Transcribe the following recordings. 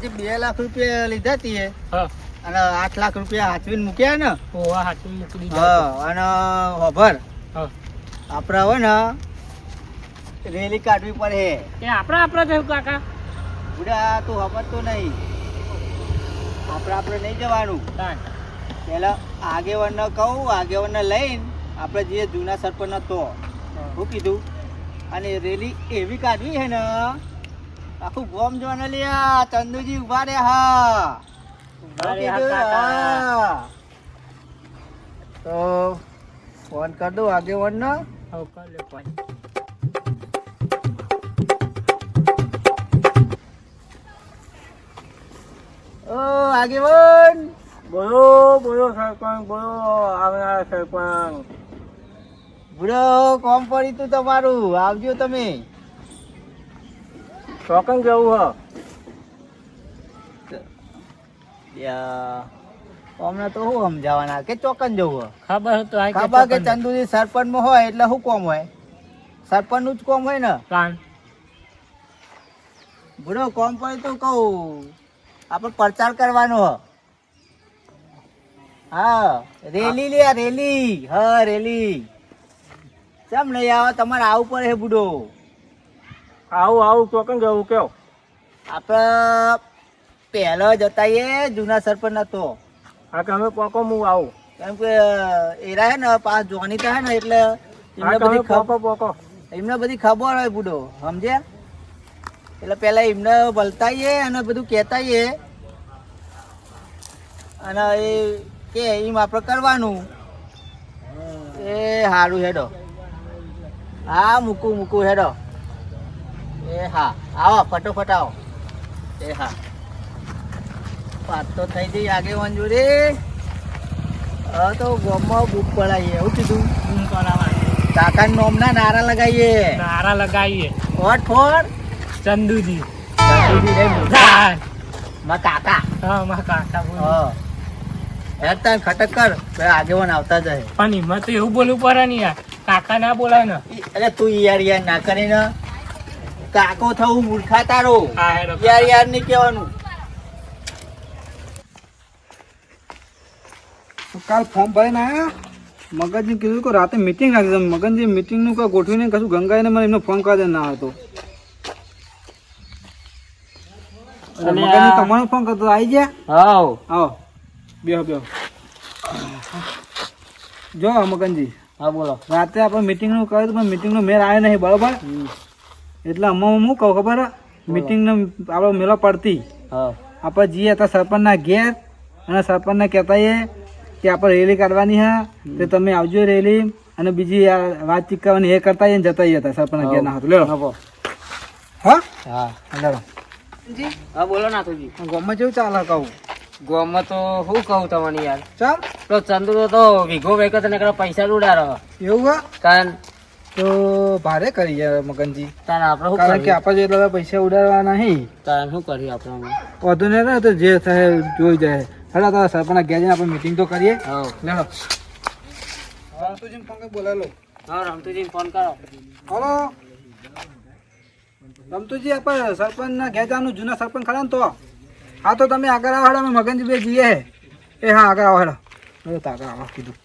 આજે બે લાખ રૂપિયા લીધા તીએ. અને આઠ લાખ રૂપિયા હાચવીને મૂક્યા ને? ઓવા હાથમાં મૂકી દીધા. અને હોભર. હા. આપણે હવે ને રેલી કાઢવી પડે. એ આપણા આપણા થયું કાકા. બુડા તું તો નહીં. આપણે આપણે નહીં જવાનું. પેલા આગેવાનને કહું આગેવાનને લઈને આપણે જે જૂના સરપંચ હતો શું કીધું અને રેલી એવી કાઢવી છે ને આખું ગોમ જોને લ્યા ચંદુજી ઊભા રે હા. તો ફોન કર દઉં આગેવાનને હવે કર લે ફોન. ઓ આગેવાન બોલો બોલો સરપંચ બોલો આવનારા સરપંચ. બુડો કોમ પડી તું તમારું. આવજો તમે. ચોકન જવું હ. અમને તો શું સમજાવવાના? કે ચોકન જવું ખબર તો આ ખબર કે ચંદુજી સરપંચમાં હોય એટલે શું કોમ હોય? સરપંચનું જ કોમ હોય ને? કાન બુડો કોમ પડે તો કહું આપણે પ્રચાર કરવાનો હ. હા રેલી લે રેલી. હા રેલી. કેમ નહીં આવે તમારે આવું પડે હે બુડો. આવું આવું ચોકન જવું કેવો. આપણે પહેલો જતાઈએ જૂના સરપંચ હતો. હા કે અમે પોકો હું આવું. કેમ કે એરા હે ને પાસ જોનીતા હે ને એટલે એમને બધી ખબર પોકો એમને બધી ખબર હોય બુડો સમજે એટલે પેલા એમને બલતાઈએ અને બધું કહેતાઈએ. અને એ કે એમ આપણે કરવાનું. એ સારું હેડો. હા મૂકું મૂકું હેડો. એ હા આવો ફટોફટ આવો. એ હા. વાત તો થઈ ગઈ આગેવાન જોડે. હવે તો ગોમમાં બુક પડાવીએ એવું કીધું. બૂમ કરાવવાની કાકા નોમના નારા લગાવીએ નારા લગાવીએ ફોટ ફોટ ચંદુજી. ચંદુજી રે મોટા. માં કાકા. હા માં કાકા બોલો. હા. હેડતા ને ખટક કર કે આગેવાન આવતા જાય. પણ એમાં તો એવું બોલવું પડે ને યાર. કાકા ના બોલાય ને અરે તું યાર યાર ના કરીને કાકો થવું મૂર્ખા તારો. યાર યાર નહીં કહેવાનું. કાલ ફોર્મ ભરીને આવ્યા મગજને કીધું કે રાતે મીટિંગ રાખી તમે મગનજી મીટિંગનું કાંઈ ગોઠવીને કશું ગંગાઈને મને એમનો ફોન કરી દે ના હતો અને મગનજી તમારો ફોન કરતો આવી ગયા? હાવ આવો. બેહો બેહો. જો મગનજી. હા બોલો. રાતે આપણે મીટિંગનું કર્યું હતું પણ મીટિંગનો મેળ આવ્યો નહીં બરોબર? એટલે આમાં હું કહું ખબર મીટિંગનો આપણે મેળો પડતી. હા. આપણે જઈએ હતા સરપંચના ઘેર અને સરપંચને કહેતા કે આપણે રેલી કાઢવાની હા તે તમે આવજો રેલી અને બીજી વાત વાતચીત કરવાની એ કરતા ને જતા હતા સરપંચના ઘેર ના હતું લેલો હા હા? લેલો હા બોલો નાથુજી. ગામમાં જેવું ચાલે કહું? ગોમાં તો શું કહું તમને યાર? ચાલ. તો ચંદુ તો વીઘો વેકો ને પૈસા ઉડાડો એવું હા? કારણ તો ભારે કરી યાર મગનજી. તાર આપણે કારણ કે આપણે જેટલા પૈસા ઉડાડવા નહીં. તાર શું કરીએ આપણે વધુ ને તો જે થાય જોઈ જાય. હેડા તારા સરપંચ ગયા જઈને આપણે મીટિંગ તો કરીએ. હા. લેડો રમતુજી ફોન કરી બોલાવી લો હા રમતુજી ફોન કરો. હલો રમતુજી આપણે સરપંચના ઘેર જવાનું જૂના સરપંચ ખરા ને તો? હા તો તમે આગળ આવો હેડો મગનજી બે જઈએ. હે એ હા આગળ આવો હેડો. તો આગળ આવો કીધું.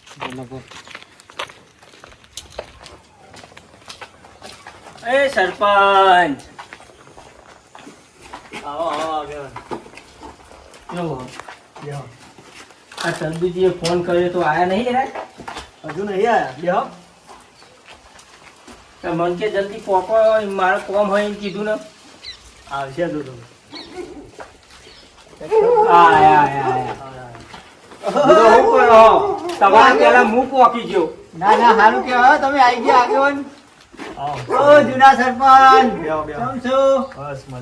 એ સરપંચ. આવો આવો આગળ જો આ ચંદુજીએ ફોન કર્યો તો આયા નહીં યાર હજુ નહીં આયા. તો મન કે જલ્દી કોકો મારે કોમ હોય એમ કીધું ને. આવશે દૂધ તમે. આયા આયા હું કરો તમારા પેલા હું પોકી ગયો. ના ના સારું કે તમે આવી ગયા આગેવાન. ઓ જૂના સરપંચ. કેમ છો?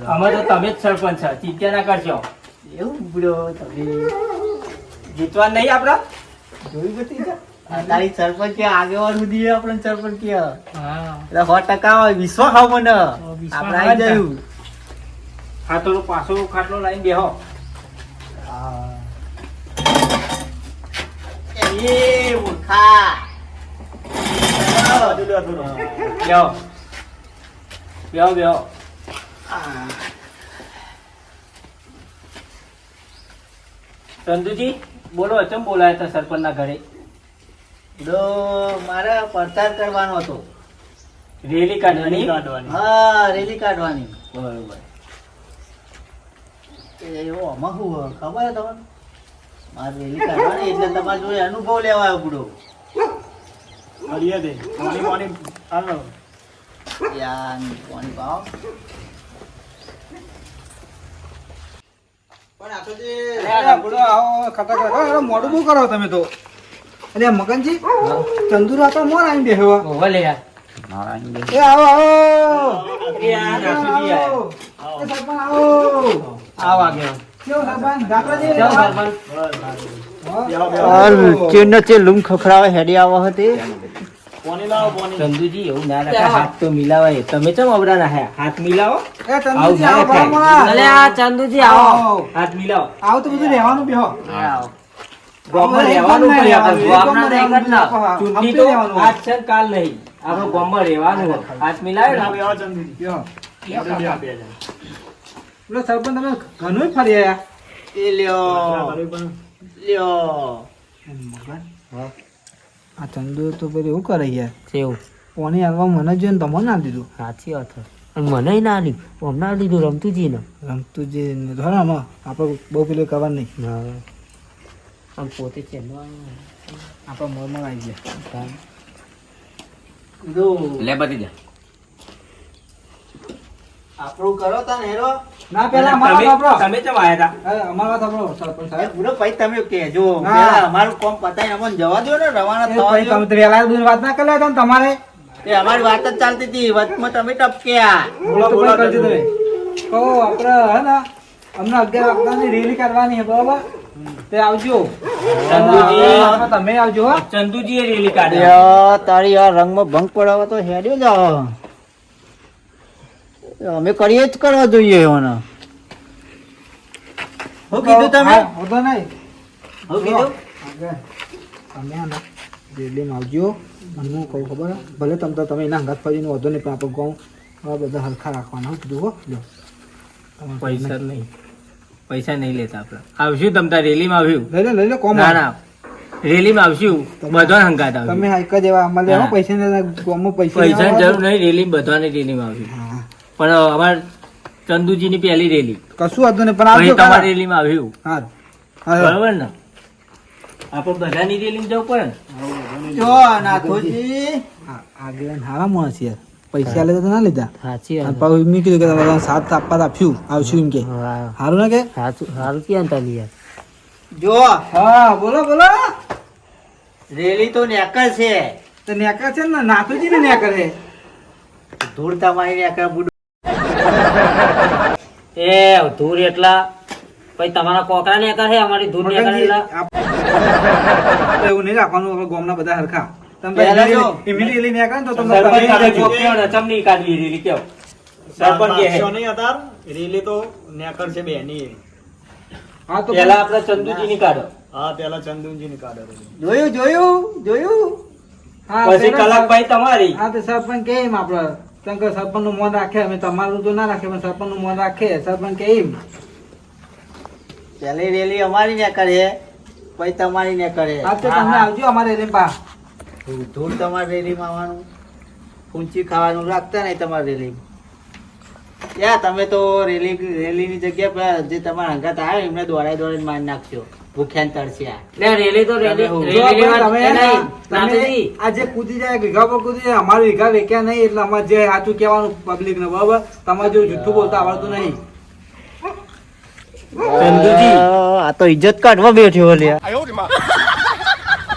અમે તો તમે જ સરપંચ છે. ચિંતા ના કરશો એવું બુડો તમે. જીતવા નહીં આપડા જોઈ બધી તારી સરપંચ કે આગેવાન સુધી આપણે સરપંચ કે હા. એટલે સો ટકા હોય વિશ્વાસ આવ મને. આપણે આવી જયું. હા પાછો ખાટલો લાઈન બેહો. એ મૂર્ખા. બેહો બેહો બેહો ચંદુજી બોલો અચમ બોલાયા હતા સરપંચના ઘરે? તો મારે પ્રચાર કરવાનો હતો. રેલી કાઢવાની? હા રેલી કાઢવાની. બરોબર. એવો આમાં શું ખબર તમને? મારે રેલી કાઢવાની એટલે તમારે જોડે અનુભવ લેવા આવ્યો બુડો યાર પાણી પાવ. અરે બોલો, આવો, ખટા ખટા. અરે, મોડું બહુ કરો તમે તો. અરે મગનજી ચંદુર આપણા મોર આવીને યાર. એ આવો આવો. આવો. ચે લૂમ ખખડાવે હેડી આવો હતી ચંદુજી એવું ના રાખે. હાથ તો મિલાવાય તમે ચમ અવડા નાખ્યા હાથ મિલાવો? એ ચંદુજી, આવો. ભલા. આ ચંદુજી આવો. હાથ મિલાવો. આવો તો બધું રહેવાનું બેહો. એક રહેવાનું આપણે. નહીં ચૂંટણી તો આજ છે કાલ નહીં. આપણે ગામમાં રહેવાનું હાથ મિલાવે ને? બેહો. બોલો, સરપંચ તમે ઘણું ફરી આયા એ લ્યો. લ્યો. આ ચંદુ તો પછી એવું કરે યાર કેવું? પોણી હાલવા મને જોઈને તમને ના દીધું. સાચી વાત મને ના લીધું હમણાં લીધું રમતુજી ને રમતું જે ધોરણ આમાં આપણે બહુ પેલું ખબર નહીં. આમ પોતે છે આપણે મોરમાં આવી ગયા. લે બધી જા. આપણું કરો તા ને હેરો ના પેલા અમારો સાંભળો તમે ચમ આયા હતા. અમારો સાંભળો સરપંચ સાહેબ. પૂરો ભાઈ તમે કહેજો. પેલા અમારું કોમ પતાઈને અમને જવા દો ને રવાના થવા ભાઈ દો તમે તો બધી વાત ના કરલા લેતા તમારે. એ અમારી વાત જ ચાલતી હતી. વચમાં તમે ટપક્યા. બોલો બોલો કરજો તમે કહો આપણે હે ને અમને અગિયાર વાગતાની રેલી કરવાની છે બરાબર? તે આવજો. ચંદુજી. તમે આવજો હો. ચંદુજી એ રેલી કાઢ્યો તારી આ રંગમાં ભંગ પડાવવા તો હેડ્યો જાઓ અમે કરીએ જ કરવા જોઈએ એવાના હું કીધું તમે? હા, હોતો નહીં. શું કીધું? તમે હે રેલીમાં આવજો. અને હું કહું ખબર? હે? ભલે તમે તો તમે એના અંગાત ફરીને વધો નહીં પણ આપણે કહું આ બધા હરખા રાખવાના હું કીધું હો. લો તમારે પૈસા નહીં. પૈસા નહીં લેતા આપણે. આવશું તમ તાર રેલીમાં આવ્યું લઈ લે લઈ લે કોમ ના ના. રેલીમાં આવશું. બધાને હંગાત તમે આવશું હાઈક જ એવા અમારે હા. પૈસા પૈસા જરૂર નહીં રેલી બધાને રેલીમાં આવશું. હા. પણ અમાર ચંદુજીની પહેલી રેલી. કશું હતું ને પણ આવજો તમારી. રેલીમાં આવ્યું હા. હા બરોબર ને? આપણે બધાની રેલીમાં જવું પડે ને? જો નાથોજી. આગળ હારા માણસ યાર. પૈસા લેતા ના લીધા. સાચી અને મેં કીધું કે તમે સાત આપવા આપ્યું. આવશું એમ કે. સારું ના કે? સારું ક્યાં તાલી યાર. જો હા બોલો બોલો. રેલી તો નેકર છે. તો નેકર છે ને? નાથુજી ને નેકર છે. ધૂળ તમારી નેકર બુડો એ ધૂર એટલા. પછી તમારા કોકરા ને કરે અમારી ધૂર ને કરે એવું નહીં રાખવાનું આપણે ગામના બધા હરખા. તમે. ઇમિડિયેટલી નેકર ને તો તમને સરપંચ તમે તમે જો કયો ને ચમ નહીં કાઢવી રેલી કયો સરપંચ કે હે. રેલી તો નેકર છે બેની હા તો પેલા આપણે ચંદુજી ની કાઢો હા પેલા ચંદુજી ની કાઢો જોયું જોયું જોયું. હા, પછી કલાક ભાઈ તમારી. હા તો સરપંચ કેમ કેમ કે સરપંચનું મોન રાખે અમે તમારું તો ના રાખે પણ સરપંચનું મોન રાખે. સરપંચ કે એમ. પેલી રેલી અમારી ને કરે પછી તમારી ને કરે. તો તમે આવજો અમારે રેલી પા ધૂળ તમારી રેલીમાં આવવાનું. ઊંચી ખાવાનું રાખતા નહીં તમારી રેલી યા તમે તો રેલી રેલીની જગ્યા પર જે તમારા હંગાત આવે એમને દોડાઈ દોડાઈને મારી નાખશો ભૂખ્યા તરસ્યા લે રેલી તો રેલી રેલી ભાઈ માં તમે એ નહીં, તમે નાથુજી. આ જે કૂદી જાય વીઘા પર કૂદી જાય અમારું વીઘા વેક્યા નહીં એટલે અમારે જે સાચું કહેવાનું પબ્લિક ને બરાબર? તમારે જેવું જુઠ્ઠું બોલતા આવડતું નહીં. ચંદુજી. આ તો ઇજ્જત કાઢવા બેઠ્યો લ્યા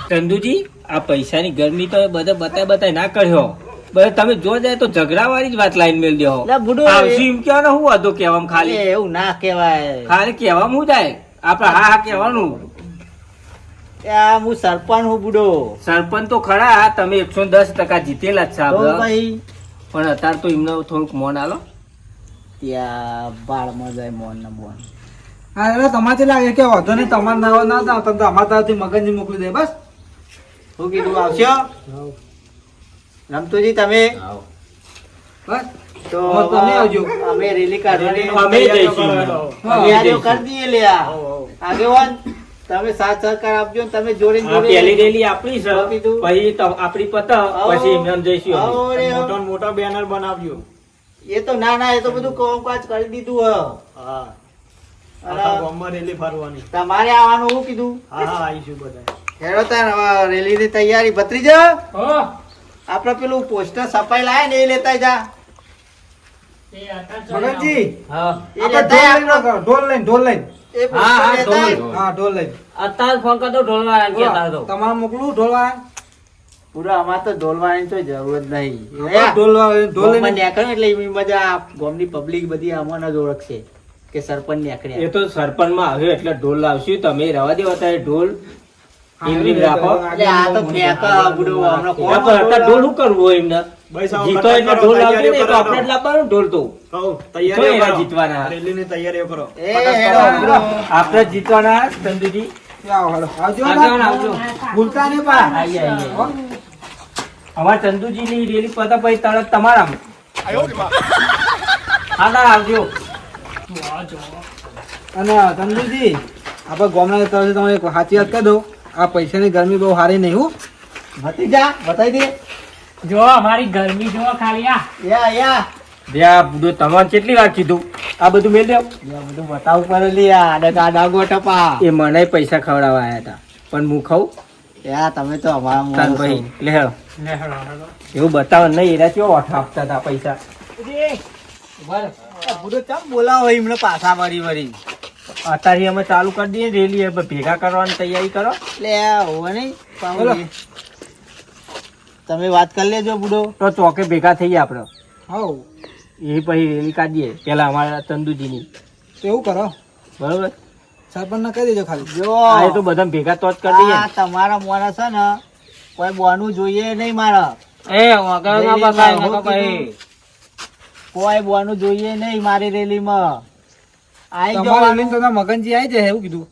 ચંદુજી આ પૈસાની ગરમી તો બધા બતાય બતાય ના કર્યો. બધા તમે જો જાય તો ઝઘડા વાળી જ વાત લાઈન મેળ દો લા બુડો આવશું એમ કહેવાનો હું હતો કહેવામાં ખાલી? એવું ના કહેવાય. ખાલી કહેવામાં હું જાય? આપડે હા હા કહેવાનું. હું સરપંચ હું બુડો. સરપંચ તો ખરા તમે એકસો દસ ટકા જીતેલા જ છે ભાઈ. પણ અત્યારે તો એમને થોડુંક મોન આલો. ત્યાં બાળમાં જાય મોન ને મોન. હા એટલે તમારે લાગે કે વાંધો નહીં તમારે ના ના ના તમે તો અમારા તરફથી મગનજી મોકલી દે બસ. શું કીધું આવશો? રમતુજી તમે? બસ. તો તમે આવજો. અમે રેલી કાઢવાની અમે જઈશું. કરી દઈએ લ્યા. આગેવાન તમે સાથ સહકાર આપજો તમે જોડે ને પહેલી રેલી આપણી છે. પછી આપણી પત પછી એમને એમ જઈશું મોટા બેનર બનાવજો. એ તો ના ના એ તો બધું કામકાજ કરી દીધું હા. રેલી તમારે આવવાનું હું કીધું? હા હા આવીશું બધા તાર હવે રેલીની તૈયારી. ભત્રીજા? આપણે પેલું પોસ્ટર છપાઈ લાયા ને એ લેતા જા. મગનજી હા. ઢોલ લઈને ઢોલ લઈને ઢોલ લઈને. એ હા, હા, પોસ્ટર લેતા ઢોલ. હા ઢોલ લઈને. અત્યારે ફોન કરતો ઢોલવાળા ને કહેતા હતો. તમારે મોકલું ઢોલ વાળા પૂરો અમાર તો ઢોલવાની તો જરૂર જ નહીં. ઢોલ ઢોલ નીકળે એટલે એવી મજા ગોમની પબ્લિક બધી અમને જ ઓળખશે કે સરપંચ એ નીકળ્યા તો સરપંચમાં આવ્યો એટલે ઢોલ લાવશું. તમે રવા દેવા અત્યારે ઢોલ. એમની રાખો. એટલે આ તો ફેંકા બુડો હમણાં ઢોલ શું કરવું હોય એમને? જીતો એટલે ઢોલ તૈયારીઓ ને તો આપણે જ લાવવાનું ઢોલ તો. તૈયારીઓ કરો. જીતવાના. રેલીની તૈયારીઓ કરો. એ હેડો. બુડો. આપણે જીતવાના ચંદુજી. આવો, હાલો. આવજો આવજો ને, રેલી પતા પછી તરત તમારા હા ના આવજો. અને ચંદુજી આપણે ગોમના તરફથી તમને સાચી વાત કહી દઉં. આ પૈસાની ગરમી બહુ સારી નહીં હું. ભતીજા બતાવી દે. જો અમારી ગરમી જો ખાલી આ યા યા. ત્યાં બધું તમારે કેટલી વાર કીધું? આ બધું મેં દેવ યા બધું બતાવવું પડે લ્યા આ ડગા ડાગો ટપા. એ મને પૈસા ખવડાવવા આવ્યા હતા પણ હું ખાઉં? યા તમે તો અમારા ભાઈ લે હેળો. એવું બતાવો નહીં એના કેવો ઓઠ આપતા હતા પૈસા? બધું ચમ બોલાવો એમને પાછા વળી વળી. અત્યારે અમે ચાલુ કરી દઈએ રેલી ભેગા કરવાની તૈયારી કરો. લે હોવા નહીં. તમે વાત કરી લેજો બુડો. તો ચોકે ભેગા થઈએ આપણે. હાઉ એ પછી રેલી કાઢીએ. પેલા અમારા ચંદુજીની. તો એવું કરો. બરોબર? સરપંચને કહી દેજો ખાલી. જો. એ તો બધા ભેગા તો જ કરી દઈએ. તમારા મોરા છે ને કોઈ બોનું જોઈએ નહીં મારા. એ વગર ના ના બગાય. કોઈ બોનું જોઈએ નહીં મારી રેલીમાં. જવાનું. તો મગનજી આવી જાય એવું કીધું.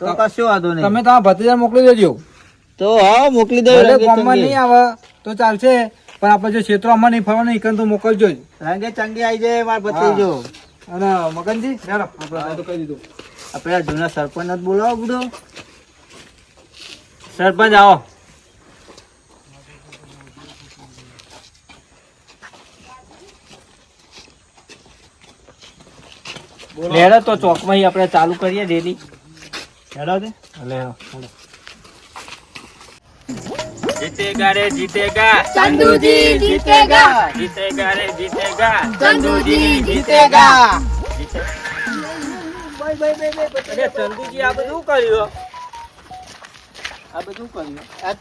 તો કશું વાંધો નહીં. તમે તમારા ભત્રીજા મોકલી દેજો. તો હા મોકલી દો ભલે ગામમાં નહીં આવે તો ચાલશે. પણ આપણે જો ક્ષેત્રમાં નહીં ફરવાનું ઈકન તો મોકલજો જ. રંગે ચંગે આવી જાય માર ભત્રીજો અને મગનજી ચાલો આપણે તો કહી દીધું. આપણે જૂના સરપંચ જ બોલાવો બુડો સરપંચ આવો. લેડો તો ચોકમાં આપણે ચાલુ કરીએ ડેલી લેડો તે? લેડો. જીતેગા રે જીતેગા. ચંદુજી જીતેગા. જીતેગા રે જીતેગા. ચંદુજી જીતેગા. અરે ચંદુજી આ બધું કર્યું? આ બધું કર્યું? આ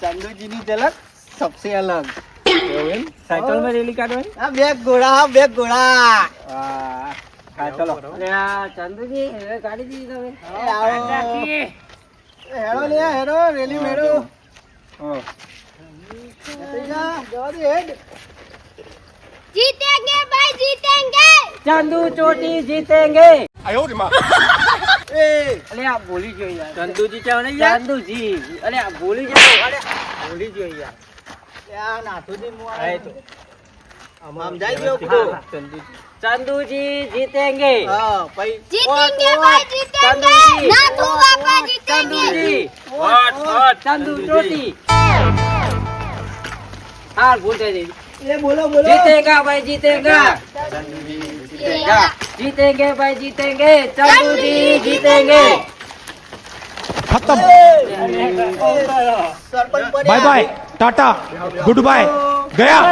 ચંદુજીની ઝલક સબસે અલગ. સાયકલમાં રેલી કાઢવાની? આ બે ઘોડા હા બે ઘોડા. હા ચલો. એ આવો. એ હેડો લે હેડો રેલી મેળો. જીતેંગે ભાઈ જીતેંગે! ચંદુ ચોટી જીતેંગે. આયો રે માં. એ અલે આ બોલી ગયો યાર. ચંદુજી ચાવ ને યાર ચંદુજી અલે આ બોલી ગયો. અલે બોલી ગયો યાર. યાર નાથુજી મુ આય તો. આમ જાય ગયો ખુદો ચંદુજી. ચંદુજી જીતેંગે. હા ભાઈ જીતેંગે ભાઈ જીતેંગે! તંદૂર રોટી હાલ ભૂતે દે એ બોલો બોલો. જીતેગા ભાઈ જીતેગા. જીતેગા. જીતેંગે ભાઈ જીતેંગે. ચંદુજી જીતેંગે. ખતમ. Bye bye tata. Good bye ગયા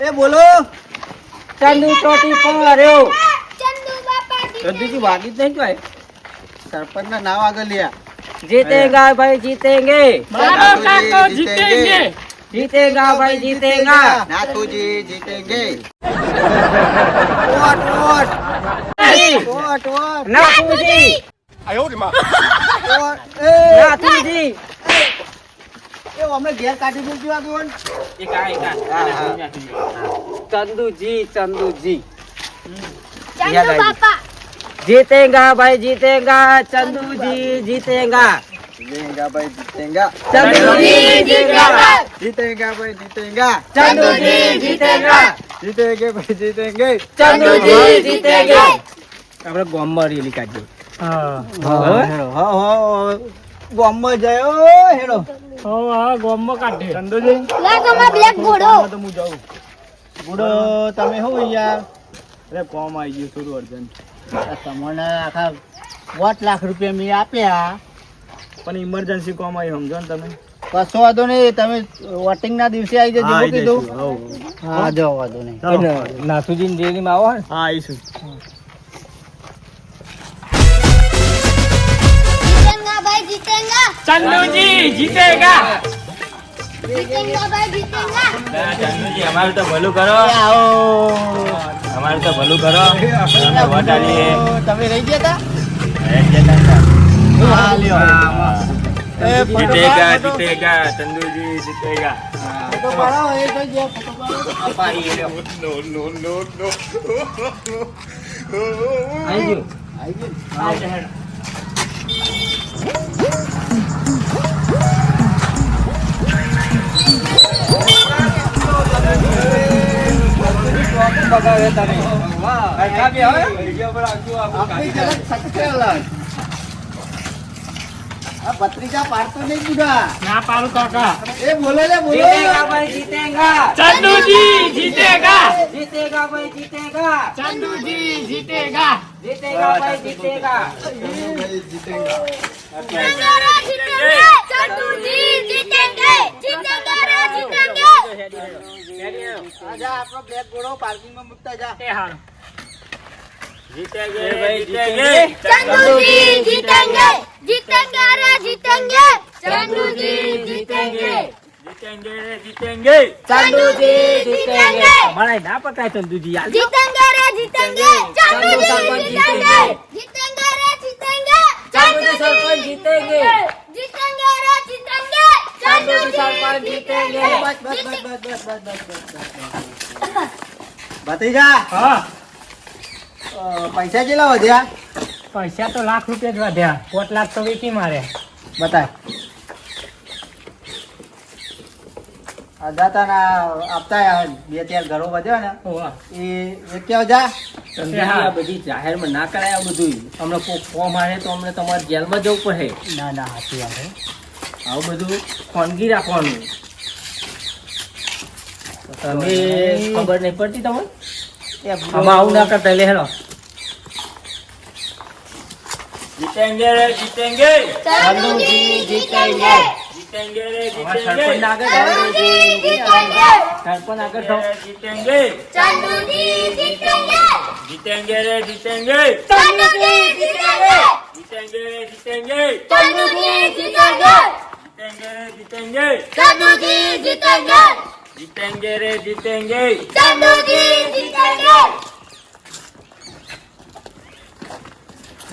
એ બોલો. ચંદુ ચોટી પર્યો રજૂથી વાગી જ નહીં સરપંચ ના નામ આગળ લ્યા. જીતેગા ભાઈ જીતેંગે. જીતેંગે. જીતેગા. ભાઈ જીતેગા. Nathuji જીતેંગે. Vote vote. Vote vote. Nathuji. આયો રે માં. નાથુજી. એ અમને ઘેર કાઢી દેજો આગળ એક આ ચંદુજી ચંદુજી. ચંદુ બાપા. જીતેગા ભાઈ જીતેગા ચંદુજી જીતેગા. જીતેગા ભાઈ જીતેગા. ચંદુજી જીતેગા. જીતેગા ભાઈ જીતેગા. ચંદુજી જીતેગા. જીતેગે ભાઈ જીતેગે. ચંદુજી જીતેગે. આપણે ગોમમાં રેલી કાઢજો હા. હા ગોમમાં જયો હેડો. હા ગોમમાં કાઢે. ચંદુજી. લે ગોમમાં બ્લેક ઘોડો. તો હું જાઉં. ઘોડો તમે હો યાર અરે તમને આખા વોટ લાખ રૂપિયા મેં આપ્યા. પણ ઇમરજન્સી કોમ આવી સમજો ને તમે. કશો વાંધો નહીં તમે વોટિંગ ના દિવસે આવી જજો હા, કીધું હા જો વાંધો નહીં. ચાલો. નાથુજી રેલીમાં આવો હા આવીશું. જીતેગા. ચંદુજી જીતેગા. અમારું તો ભલું કરો અમારું તો ભલું કરો તમે રહી ગયા હતા ચંદુજી જીતેગા ફોટો પાડો લો પત્રિકા પાડતો નહીં બુઢા ના પાડું કાકા એ બોલો લે બોલો જીતેગા ભાઈ જીતેગા ચંદુજી જીતેગા જીતેગા ભાઈ જીતેગા ચંદુજી જીતેંગે, જીતેગા, જીતેંગે. આજા આપણો બ્લેક ઘોડો પાર્કિંગમાં મૂકતા જા. એ હારું જીતેગે ભાઈ જીતેગે ચંદુજી જીતેંગે જીતેંગે રે જીતેંગે. ચંદુજી જીતેંગે. જીતેંગે જીતેંગે. ચંદુજી જીતેંગે. અમારે ના પકડાય ચંદુજી યાર જીતેંગે રે જીતેંગે. ચંદુજી જીતેંગે. જીતેંગે. રે જીતેંગે. ચંદુજી સરપંચ જીતેંગે. જીતેંગે. ભત્રીજા હા. પૈસા કેટલા વધ્યા? પૈસા તો લાખ રૂપિયા જ વધ્યા. પોત લાખ તો વેચી મારે. બતા આ ના આપતા બે ચાર ઘરો વધ્યા ને. એ વેચ્યા જા આ બધી જાહેરમાં ના કરાય આ બધું હમણાં કોઈ ફોર્મ આવે તો અમને તમારે જેલમાં જવું પડે. ના ના સાચી વાત. આવું બધું ખોનગી રાખવાનું. તમે ખબર નહીં પડતી તમને? આમાં આવું ના કરતા લે હેલો. જીતેંગે જીતેંગે જીતેંગે જીતેંગે જીતેંગે રે જીતેંગે જીતેંગે રે જીતેંગે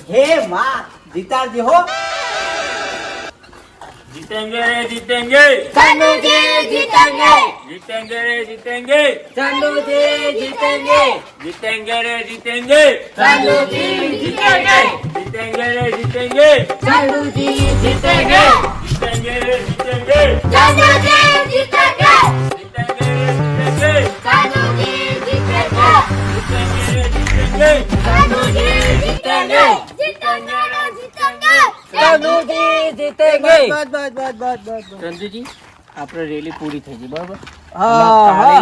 હે માં જીતાજી હો જીતેંગે રે જીતેંગે ચંદુજી જીતેંગે જીતેંગે રે જીતેંગે ચંદુજી જીતેંગે જીતેંગે રે જીતેંગે ચંદુજી જીતેંગે જીતેંગે રે જીતેંગે ચંદુજી જીતેંગે જીતેંગે રે જીતેંગે ચંદુજી જીતેંગે જીતેંગે બસ બસ બસ બસ બસ બસ. ચંદુજી આપણે રેલી પૂરી થઈ ગઈ બરાબર? હા હા.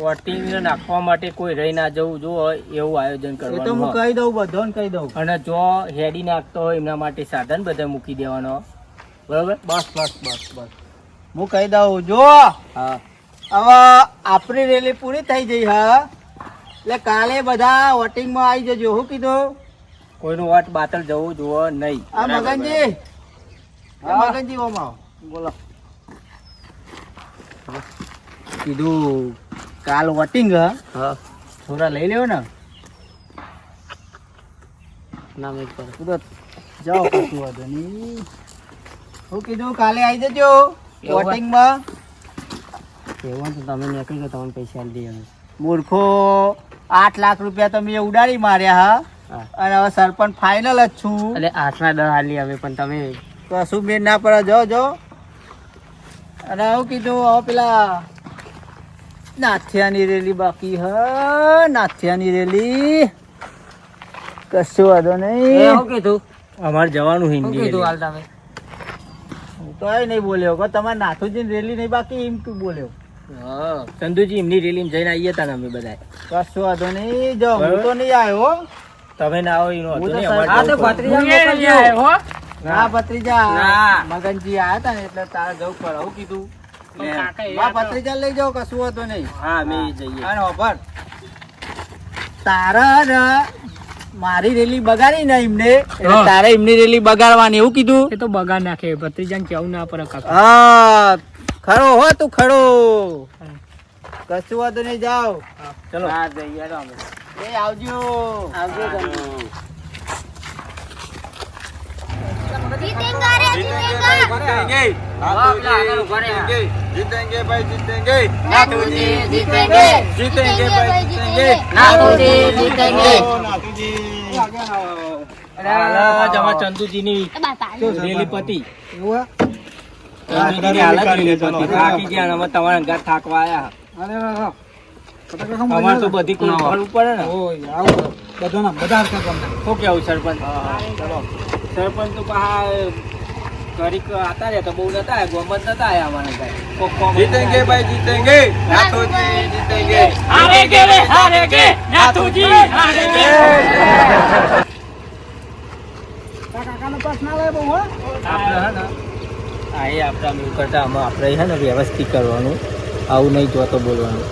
વોટિંગ નાખવા માટે કોઈ રહી ના જવું જો એવું આયોજન એ તો હું કહી દઉં બધાને કહી દઉં. અને જો હેડી નાખતો હોય એમના માટે સાધન બધા મૂકી દેવાનો. બરાબર? બસ બસ બસ બસ. હું કહી દઉં જો. હા. હવે આપણી રેલી પૂરી થઈ જઈ હા. એટલે કાલે બધા વોટિંગમાં આવી જજો હું કીધું. કોઈનું વોટ બાતલ જવું જોવો નહીં. આ મગનજી. મગનજી ઓમ આવો બોલો. કીધું કાલ વોટિંગ હા. થોડા લઈ લેવો ને. નામ એક પર કીધું જાઓ કશું વાંધો નહીં. હું કીધું કાલે આવી જજો વોટિંગમાં. એવું તો તમે નીકળી ગયો તમને પૈસા આપી દઈએ મૂર્ખો આઠ લાખ રૂપિયા તમે ઉડાડી માર્યા હા. હા. અને હવે સરપંચ ફાઇનલ જ છું. એટલે આઠના દસ હાલી હવે પણ તમે કશું સુમેર ના પડે જો જો. અને હું કીધું હવે પેલા નાથિયાની રેલી બાકી હ નાથિયાની રેલી. કશું વાંધો નહીં. કીધું? અમારે જવાનું હિન્દી હું તો એ નહીં બોલ્યો કે તમારે નાથુજી રેલી નહીં બાકી એમ તું બોલ્યો. હા. ચંદુજી એમની રેલી જઈને આવીએ તા ને અમે બધા કશું વાંધો નહીં. જો હું તો નહીં આવ્યો હો. તમે ના આવો એનો હું હતો નહીં, અમારે આ તો. ના. ભત્રીજા મગનજી આયા તા ને એટલે તારે જવું પડે હું કીધું. કાકા એ માં ભત્રીજા લઈ જાઓ કશું વાંધો નહીં. હા અમે જઈએ. અને હોભળ તારા મારી રેલી બગાડી ને એમને તારે એમની રેલી બગાડવાની એવું કીધું? એ તો બગાડ નાખે ભત્રીજાને કેવું ના પડે હા ખરો હો તું ખરો. કશું વાંધો નહીં જાઓ. ચલો. હા જઈએ એ આવજો. આવજો તમે. જીતેંગા રે જીતેંગા. નાથુજી જીતેંગે. જીતેંગે ભાઈ જીતેંગે. નાથુજી જીતેંગે. હાલ. જ અમારે ચંદુજીની. રેલી પતી ચંદુજીની હાલ જ રેલી પતી થાકી ગયા અમે તમારા થાકવા આવ્યા અમારે તો બધી કોઈ પડે ને. ઓય, બધા ગમતા. શું કેવું સરપંચ તો પા ઘડીક આતા રહ્યા તો બહુ નતા આયા ગોમત નતા આયા અમારા. કોક જીતેંગે ભાઈ જીતેંગે. નાથુજી જીતેંગે. રે નાથુજી હારે કે કાકાનો પાસ ના લાય બહુ, હો. આપણે હે ને હા એ આપણે આમ કરતા આમાં આપણે હે ને વ્યવસ્થિત કરવાનું. આવું નહીં જોતો બોલવાનું.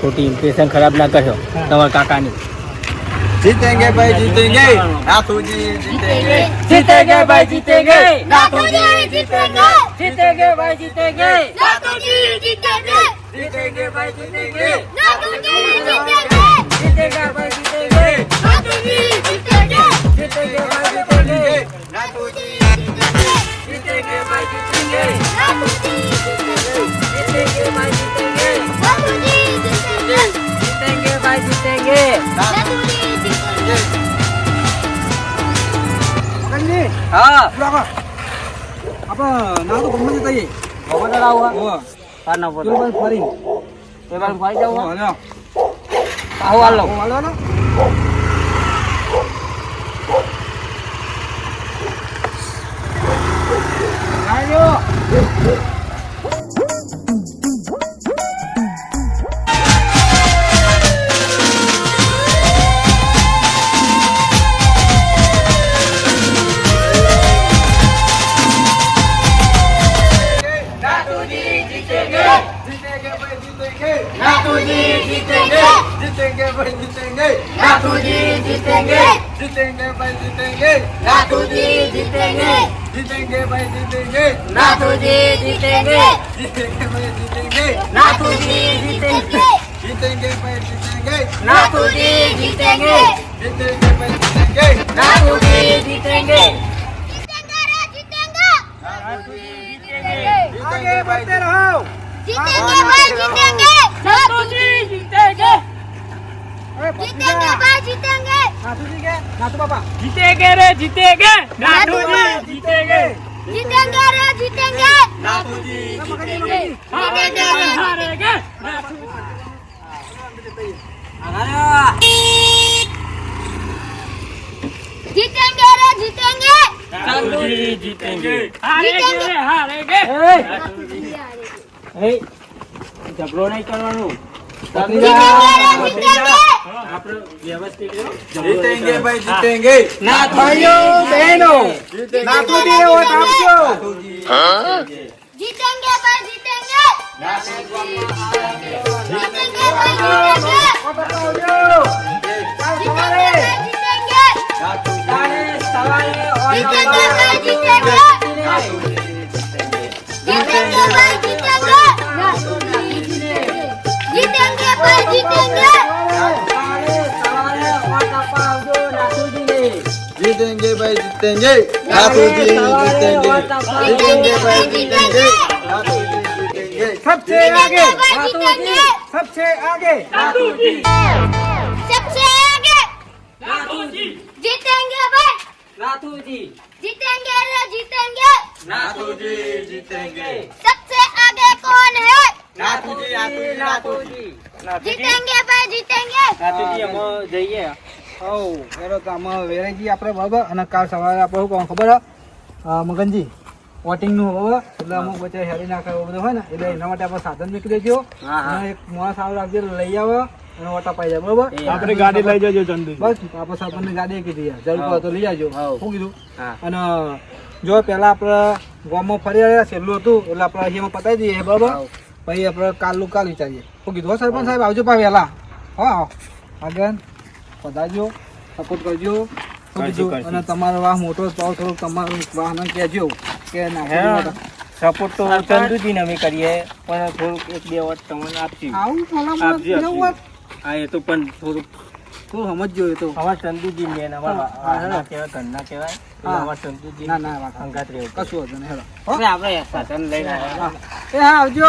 ખોટી ઇમ્પ્રેશન ખરાબ ના કરશો તમારા કાકાની. જીતેંગે ભાઈ જીતેંગે નાથુજી જીતેંગે. જીતેગે ભાઈ જીતેગે. નાથુજી જીતેંગે. જીતેગે ભાઈ જીતેગે. નાથુજી જીતેંગે. જીતેંગે ભાઈ જીતેંગે. નાથુજી જીતેંગે. જીતેગે ભાઈ જીતેગે. નાથુજી જીતેંગે. જીતેગે ભાઈ જીતેગે. નાથુજી જીતેંગે. ભાઈ જીતેંગે. નાથુજી જીતેંગે. જીતેગે ભાઈ જીતેંગે. નાથુજી જીતેંગે. જીતેગે ભાઈ જીતેંગે. નાથુજી હા. આપણે ના તો ગમે તે થઈએ. ખબર આવું ઓહો. હા ના પેલું બાજુ ફરીને. એ બાજુ ફરી જાવ ઓહો, લ્યો. આવું હાલો હાલો, હાલો. આયો. भाई जीतेंगे लाखू जी जीतेंगे जीतेंगे भाई जीतेंगे लाखू जी जीतेंगे जीतेंगे भाई जीतेंगे लाखू जी जीतेंगे जीतेंगे भाई जीतेंगे लाखू जी जीतेंगे जीतेंगे भाई जीतेंगे लाखू जी जीतेंगे जीतेंगे भाई जीतेंगे लाखू जी जीतेंगे आगे बढ़ते रहो जीतेंगे भाई जीतेंगे लाखू जी जीतेंगे જીતેંગે રે જીતેંગે નાથુજી જીતેંગે જીતેંગે રે જીતેંગે નાથુજી જીતેંગે હારેગે હારેગે નાથુજી. જીતેંગે રે જીતેંगे નાથુજી જીતેંગે હારેગે હારેગે એ ઝઘડો નહીં કરવાનું. જીતેંગે રે જીતેંગે આપણે भाई जीतेंगे सबसे आगे। सबसे आगे। सबसे आगे। जीतेंगे भाई। नाथू जी जीतेंगे रे जीतेंगे। नाथू जी जीतेंगे। सबसे आगे कौन है? नाथू जी नाथू जी नाथू जी जीतेंगे भाई जीतेंगे। नाथू जी हम जाइए। હઉ એનો તો આમાં આપણે બરાબર. અને કાલ સવારે આપણે શું ખબર મગનજી વોટિંગનું બરાબર એટલે અમુક વચ્ચે હેરી નાખે એવું બધું હોય ને એટલે એના માટે આપણે સાધન નીકળી હા. અને એક માણસ આવું રાખજો લઈ આવો અને ઓટા પાઈ જાય બરાબર? આપણે ગાડી લઈ જજો ચંદુ બસ આપણે સરપંચની ગાડી કીધી જરૂર પડે તો લઈ આવજો. શું કીધું? અને જો પેલા આપણે ગામમાં ફરી આવ્યા છેલ્લું હતું એટલે આપણે અહીંયામાં પતાવી દઈએ બરાબર? પછી આપણે કાલનું કાલ વિચારીએ. શું કીધું હો સરપંચ સાહેબ? આવજો પા વહેલા. હા આગળ. પધારજો સપોર્ટ કરજો. અને તમારો વાહ મોટો ભાવ થોડુંક તમારું વાહન કહેજો કે સપોર્ટ તો ચંદુજી ને અમે કરીએ પણ થોડુંક એક બે વાત તમને આવું આપજો? હા એ તો પણ થોડુંક તું સમજજો એ તો. અમારા ચંદુજી મેન અમારા ઘરના કહેવાય એટલે ચંદુજી ના ના અંગાત રહેવું કશું હતું નહીં હેલો એટલે આપણે સાધન લઈને આવ્યા. એ હા આવજો.